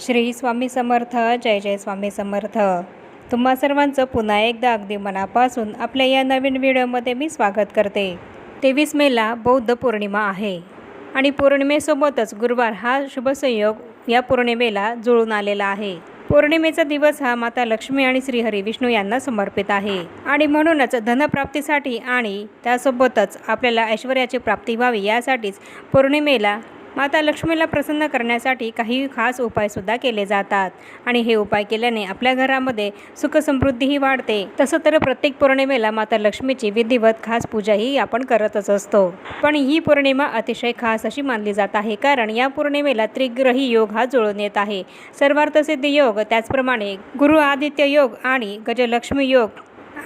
श्री स्वामी समर्थ जय जय स्वामी समर्थ. तुम्हा सर्वांचं पुन्हा एकदा अगदी मनापासून आपल्या या नवीन व्हिडिओमध्ये मी स्वागत करते. तेवीस मेला बौद्ध पौर्णिमा आहे आणि पौर्णिमेसोबतच गुरुवार हा शुभसंयोग या पौर्णिमेला जुळून आलेला आहे. पौर्णिमेचा दिवस हा माता लक्ष्मी आणि श्रीहरी विष्णू यांना समर्पित आहे. आणि म्हणूनच धनप्राप्तीसाठी आणि त्यासोबतच आपल्याला ऐश्वर्याची प्राप्ती व्हावी यासाठीच पौर्णिमेला माता लक्ष्मीला प्रसन्न करण्यासाठी काही खास उपायसुद्धा केले जातात. आणि हे उपाय केल्याने आपल्या घरामध्ये सुखसमृद्धीही वाढते. तसं तर प्रत्येक पौर्णिमेला माता लक्ष्मीची विधिवत खास पूजाही आपण करतच असतो. पण ही पौर्णिमा अतिशय खास अशी मानली जात आहे. कारण या पौर्णिमेला त्रिग्रही योग हा जुळून येत आहे. सर्वार्थसिद्धी योग त्याचप्रमाणे गुरु आदित्य योग आणि गजलक्ष्मी योग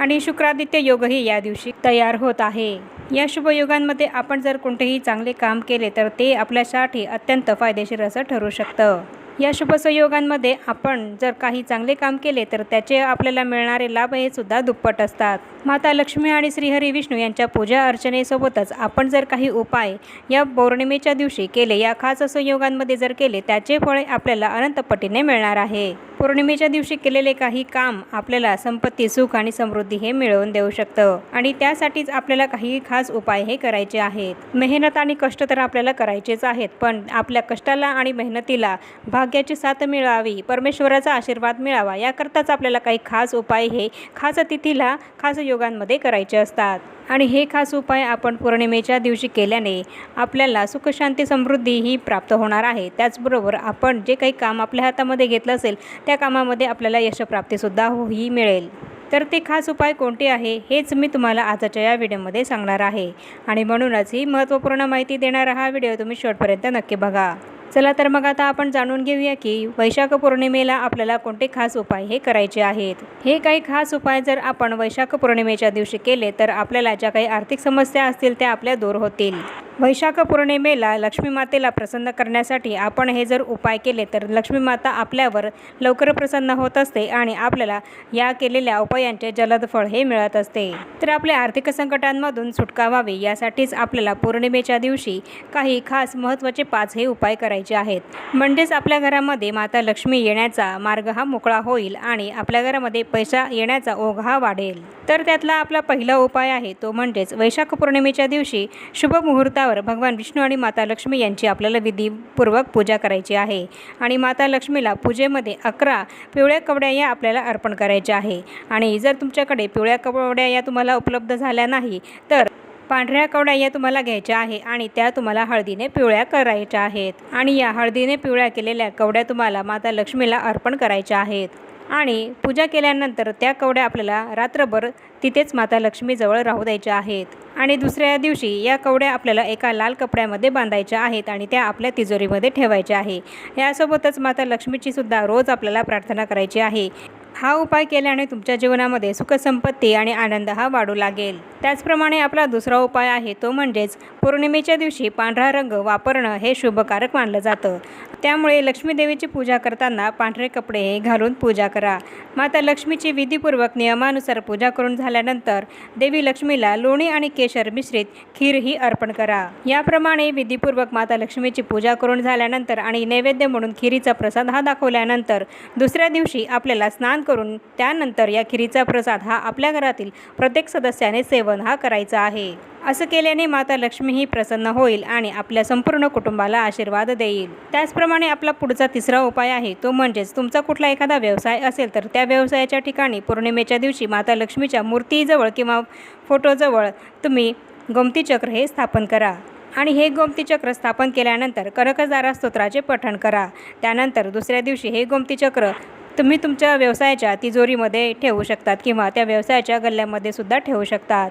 आणि शुक्रादित्य योगही या दिवशी तयार होत आहे. या शुभयोगांमध्ये आपण जर कोणतेही चांगले काम केले तर ते आपल्यासाठी अत्यंत फायदेशीर असं ठरू शकतं. या शुभसंयोगांमध्ये आपण जर काही चांगले काम केले तर त्याचे आपल्याला मिळणारे लाभ हे सुद्धा दुप्पट असतात. माता लक्ष्मी आणि श्रीहरी विष्णू यांच्या पूजा अर्चनेसोबतच आपण जर काही उपाय या पौर्णिमेच्या दिवशी केले या खास संयोगांमध्ये जर केले त्याचे फळे आपल्याला अनंतपटीने मिळणार आहे. पौर्णिमेच्या दिवशी केलेले काही काम आपल्याला संपत्ती सुख आणि समृद्धी हे मिळवून देऊ शकतं. आणि त्यासाठीच आपल्याला काही खास उपाय हे करायचे आहेत. मेहनत आणि कष्ट तर आपल्याला करायचेच आहेत पण आपल्या कष्टाला आणि मेहनतीला भाग्याची साथ मिळावी परमेश्वराचा आशीर्वाद मिळावा याकरताच आपल्याला काही खास उपाय हे खास तिथीला खास योगांमध्ये करायचे असतात. आणि हे खास उपाय आपण पौर्णिमेच्या दिवशी केल्याने आपल्याला सुखशांती समृद्धी ही प्राप्त होणार आहे. त्याचबरोबर आपण जे काही काम आपल्या हातामध्ये घेतलं असेल त्या कामामध्ये आपल्याला यशप्राप्तीसुद्धा हो ही मिळेल. तर ते खास उपाय कोणते आहे हेच मी तुम्हाला आजच्या या व्हिडिओमध्ये सांगणार आहे. आणि म्हणूनच ही महत्त्वपूर्ण माहिती देणारा हा व्हिडिओ तुम्ही शेवटपर्यंत नक्की बघा. चला तर मग आता आपण जाणून घेऊया की वैशाख पौर्णिमेला आपल्याला कोणते खास उपाय हे करायचे आहेत. हे काही खास उपाय जर आपण वैशाख पौर्णिमेच्या दिवशी केले तर आपल्याला ज्या काही आर्थिक समस्या असतील त्या आपल्या दूर होतील. वैशाख पौर्णिमेला लक्ष्मी मातेला प्रसन्न करण्यासाठी आपण हे जर उपाय केले तर लक्ष्मी माता आपल्यावर लवकर प्रसन्न होत असते आणि आपल्याला या केलेल्या उपायांचे जलद फळ हे मिळत असते. तर आपल्या आर्थिक संकटांमधून सुटका व्हावी यासाठीच आपल्याला पौर्णिमेच्या दिवशी काही खास महत्त्वाचे पाच हे उपाय करायचे आहेत. म्हणजेच आपल्या घरामध्ये माता लक्ष्मी येण्याचा मार्ग हा मोकळा होईल आणि आपल्या घरामध्ये पैसा येण्याचा ओघ हा वाढेल. तर त्यातला आपला पहिला उपाय आहे तो म्हणजेच वैशाख पौर्णिमेच्या दिवशी शुभ मुहूर्तावर भगवान विष्णू आणि माता लक्ष्मी यांची आपल्याला विधीपूर्वक पूजा करायची आहे. आणि माता लक्ष्मीला पूजेमध्ये अकरा पिवळ्या कवड्या या आपल्याला अर्पण करायच्या आहे. आणि जर तुमच्याकडे पिवळ्या कवड्या या तुम्हाला उपलब्ध झाल्या नाही तर पांढऱ्या कवड्या या तुम्हाला घ्यायच्या आहे आणि त्या तुम्हाला हळदीने पिवळ्या करायच्या आहेत. आणि या हळदीने पिवळ्या केलेल्या कवड्या तुम्हाला माता लक्ष्मीला अर्पण करायच्या आहेत. आणि पूजा केल्यानंतर त्या कवड्या आपल्याला रात्रभर तिथेच माता लक्ष्मीजवळ राहू द्यायच्या आहेत. आणि दुसऱ्या दिवशी या कवड्या आपल्याला एका लाल कपड्यामध्ये बांधायच्या आहेत आणि त्या आपल्या तिजोरीमध्ये ठेवायच्या आहे. यासोबतच माता लक्ष्मीची सुद्धा रोज आपल्याला प्रार्थना करायची आहे. हा उपाय केल्याने तुमच्या जीवनामध्ये सुखसंपत्ती आणि आनंद हा वाढू लागेल. त्याचप्रमाणे आपला दुसरा उपाय आहे तो म्हणजेच पौर्णिमेच्या दिवशी पांढरा रंग वापरणं हे शुभकारक मानलं जातं. त्यामुळे लक्ष्मी देवीची पूजा करताना पांढरे कपडे हे घालून पूजा करा. माता लक्ष्मीची विधीपूर्वक नियमानुसार पूजा करून झाल्यानंतर देवी लक्ष्मीला लोणी आणि केशर मिश्रित खीर ही अर्पण करा. याप्रमाणे विधीपूर्वक माता लक्ष्मीची पूजा करून झाल्यानंतर आणि नैवेद्य म्हणून खिरीचा प्रसाद हा दाखवल्यानंतर दुसऱ्या दिवशी आपल्याला स्नान करून त्यानंतर या खिरीचा प्रसाद हा आपल्या घरातील प्रत्येक सदस्याने सेवन हा करायचा आहे. असं केल्याने माता लक्ष्मी ही प्रसन्न होईल आणि आपल्या संपूर्ण कुटुंबाला आशीर्वाद देईल. त्याचप्रमाणे आपला पुढचा तिसरा उपाय आहे तो म्हणजेच तुमचा कुठला एखादा व्यवसाय असेल तर त्या व्यवसायाच्या ठिकाणी पौर्णिमेच्या दिवशी माता लक्ष्मीच्या मूर्तीजवळ किंवा फोटोजवळ तुम्ही गोमतीचक्र हे स्थापन करा. आणि हे गोमतीचक्र स्थापन केल्यानंतर करकजारा स्तोत्राचे पठण करा. त्यानंतर दुसऱ्या दिवशी हे गोमती चक्र तुम्ही तुमच्या व्यवसायाच्या तिजोरीमध्ये ठेवू शकतात किंवा त्या व्यवसायाच्या गल्ल्यामध्ये सुद्धा ठेवू शकतात.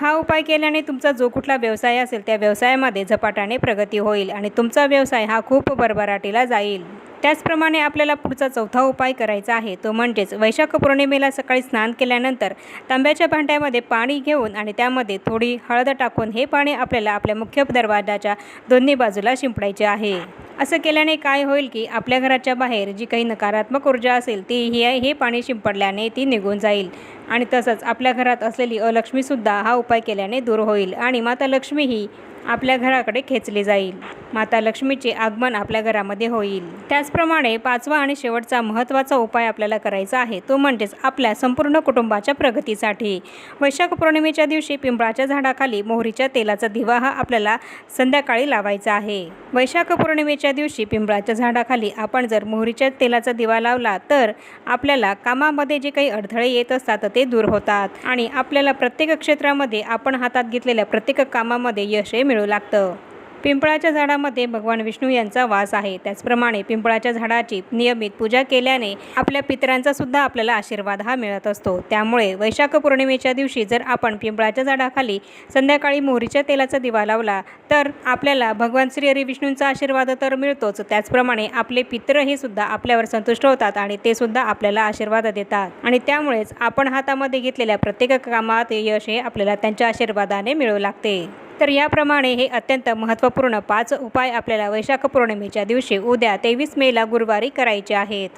हा उपाय केल्याने तुमचा जो कुठला व्यवसाय असेल त्या व्यवसायामध्ये झपाट्याने प्रगती होईल आणि तुमचा व्यवसाय हा खूप भरभराटीला जाईल. त्याचप्रमाणे आपल्याला पुढचा चौथा उपाय करायचा आहे. तो म्हणजेच वैशाख पौर्णिमेला सकाळी स्नान केल्यानंतर तांब्याच्या भांड्यामध्ये पाणी घेऊन आणि त्यामध्ये थोडी हळद टाकून हे पाणी आपल्याला आपल्या मुख्य दरवाजाच्या दोन्ही बाजूला शिंपडायचे आहे. असं केल्याने काय होईल की आपल्या घराच्या बाहेर जी काही नकारात्मक ऊर्जा असेल ती ही हे पाणी शिंपडल्याने ती निघून जाईल. आणि तसंच आपल्या घरात असलेली अलक्ष्मीसुद्धा हा उपाय केल्याने दूर होईल आणि माता लक्ष्मी ही आपल्या घराकडे खेचली जाईल. माता लक्ष्मीचे आगमन आपल्या घरामध्ये होईल. त्याचप्रमाणे पाचवा आणि शेवटचा महत्त्वाचा उपाय आपल्याला करायचा आहे तो म्हणजेच आपल्या संपूर्ण कुटुंबाच्या प्रगतीसाठी. वैशाख पौर्णिमेच्या दिवशी पिंपळाच्या झाडाखाली मोहरीच्या तेलाचा दिवा हा आपल्याला संध्याकाळी लावायचा आहे. वैशाख पौर्णिमेच्या दिवशी पिंपळाच्या झाडाखाली आपण जर मोहरीच्या तेलाचा दिवा लावला तर आपल्याला कामामध्ये जे काही अडथळे येत असतात ते दूर होतात आणि आपल्याला प्रत्येक क्षेत्रामध्ये आपण हातात घेतलेल्या प्रत्येक कामामध्ये यश हे मिळू लागतं. पिंपळाच्या झाडामध्ये भगवान विष्णू यांचा वास आहे. त्याचप्रमाणे पिंपळाच्या झाडाची नियमित पूजा केल्याने आपल्या पितरांचा सुद्धा आपल्याला आशीर्वाद हा मिळत असतो. त्यामुळे वैशाख पौर्णिमेच्या दिवशी जर आपण पिंपळाच्या झाडाखाली संध्याकाळी मोहरीच्या तेलाचा दिवा लावला तर आपल्याला भगवान श्री हरी विष्णूंचा आशीर्वाद तर मिळतोच. त्याचप्रमाणे आपले पित्र हे सुद्धा आपल्यावर संतुष्ट होतात आणि ते सुद्धा आपल्याला आशीर्वाद देतात. आणि त्यामुळेच आपण हातामध्ये घेतलेल्या प्रत्येक कामात यश हे आपल्याला त्यांच्या आशीर्वादाने मिळू लागते. तर याप्रमाणे हे अत्यंत महत्त्वपूर्ण पाच उपाय आपल्याला वैशाख पौर्णिमेच्या दिवशी उद्या तेवीस मेला गुरुवारी करायचे आहेत.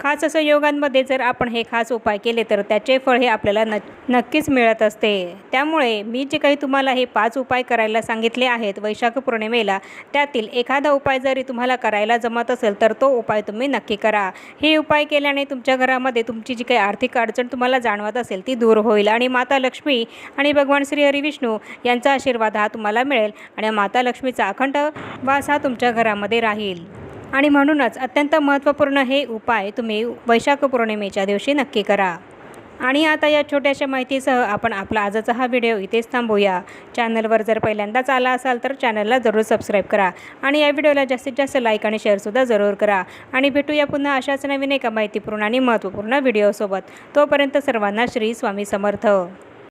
खास असं योगांमध्ये जर आपण हे खास उपाय केले तर त्याचे फळ हे आपल्याला न नक्कीच मिळत असते. त्यामुळे मी जे काही तुम्हाला हे पाच उपाय करायला सांगितले आहेत वैशाख पौर्णिमेला त्यातील एखादा उपाय जरी तुम्हाला करायला जमत असेल तर तो उपाय तुम्ही नक्की करा. हे उपाय केल्याने तुमच्या घरामध्ये तुमची जी काही आर्थिक अडचण तुम्हाला जाणवत असेल ती दूर होईल आणि माता लक्ष्मी आणि भगवान श्री हरिविष्णू यांचा आशीर्वाद हा तुम्हाला मिळेल आणि माता लक्ष्मीचा अखंड वास हा तुमच्या घरामध्ये राहील. आणि म्हणूनच अत्यंत महत्त्वपूर्ण हे उपाय तुम्ही वैशाख पौर्णिमेच्या दिवशी नक्की करा. आणि आता या छोट्याशा माहितीसह आपण आपला आजचा हा व्हिडिओ इथेच थांबूया. चॅनलवर जर पहिल्यांदाच आला असाल तर चॅनलला जरूर सबस्क्राईब करा आणि या व्हिडिओला जास्तीत जास्त लाईक आणि शेअरसुद्धा जरूर करा. आणि भेटूया पुन्हा अशाच नवीन एका माहितीपूर्ण आणि महत्त्वपूर्ण व्हिडिओसोबत. तोपर्यंत सर्वांना श्री स्वामी समर्थ.